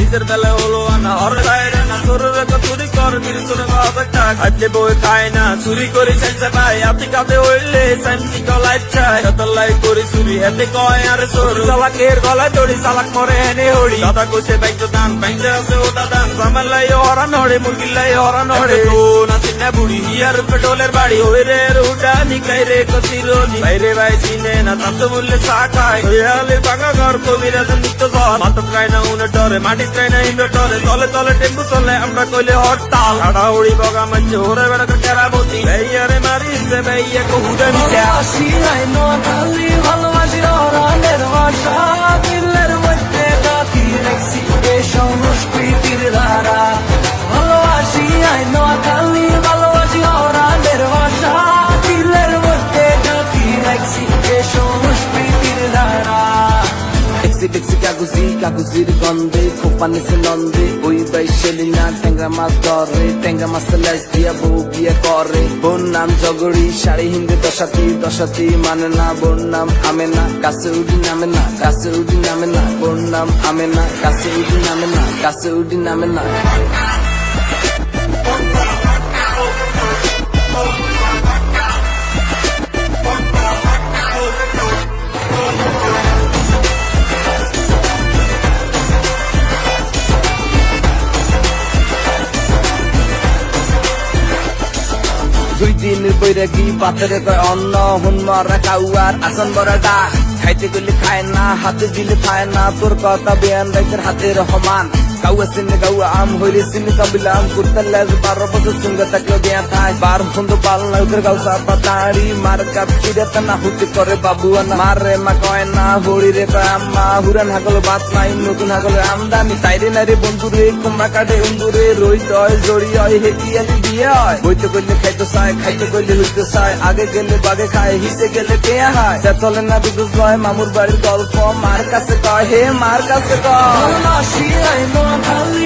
নিজের বেলা হলো আনা। হরে বাইরে না শরীরে তো চুরি কর কিন্তু তোর বাবা টাক। আজকে বই খায় না চুরি করে চাইছে ভাই। আপনি কাতে হইলে শান্তি গলায় চাই। কত লাই করে চুরি হেতে কয় আর চোর? চালাকের গলায় দড়ি চালাক মরে এনে হড়ি। দাদা কইছে বাইক দান বাইক আছে ও দাদান সামান লাই হরা নড়ে মুরগি লাই হরা নড়ে। তো না সিনে বুড়ি হিয়ার পেট্রোলের বাড়ি। ওই রে রুটা নিকাই রে কসিরোনি বাইরে ভাই চিনে না তাতে বললে খায় হলে বাঙা ঘর কবিরাজ নিত্য ঝড় মাথা ট্রাই না উনে ডরে মাটি ট্রাই না ইন্ডো ডরে তলে তলে টেম্পু চলে আমরা কইলে হরতাল হাড়া উড়ি বগা মাঝে ওরে বেড়া কেরামতি ভাইয়ারে মারিছে ভাইয়া কহুদা মিশা আসিলাই নখালি ভালোবাসি অরানের কাগজি, কাগজির গন্ধে কোপানে সে নন্দে। ওই বৈশালী না, ট্যাংরা মাছ ধরে। ট্যাংরা মাছ লাইস দিয়া বউ বিয়ে করে। বোন নাম জগড়ি শাড়ি হিন্দে দশাতি। দশাতি মানে না, বোন নাম আমে না কাছে উডি নামে না কাছে উডি নামে না। বোন নাম আমে না কাছে উডি নামে না কাছে উডি নামে না। দুই দিন বৈরাগী পাথরে কয় অন্ন হুনমারা কাউয়ার আসন বড় খাইতে গেলে খায় না, হাতে দিলে খায় না, তোর কথা বেয়ান রাইতের হাতে কাউয়া আম হইলে সিনে কাবিলাম কুর্তার লেজ বারো বছর সঙ্গে থাকলে দেয়া থাই বার ফন্দ পাল না উঠে গাউ সাপা তাড়ি মার কাপ চিরাতে না হুতে করে বাবু না। মার রে, মা কয় না হরি রে আম্মা, হুরান হাগল বাত নাই, নতুন হাগল আমদানি। তাইরে না রে বন্ধু কাটে উন্দুরে রই তয় জড়ি হয় হেটি আলি বিয়ে হয় বইতে করলে খাইতে চায়, খাইতে করলে হইতে চায়। আগে গেলে বাগে খায়, হিসে গেলে পেয়া হয়। সে চলে না বিদ্যুৎ ভয় মামুর বাড়ির গল্প, মার কাছে কয়, হে মার কাছে কয়। don't hurt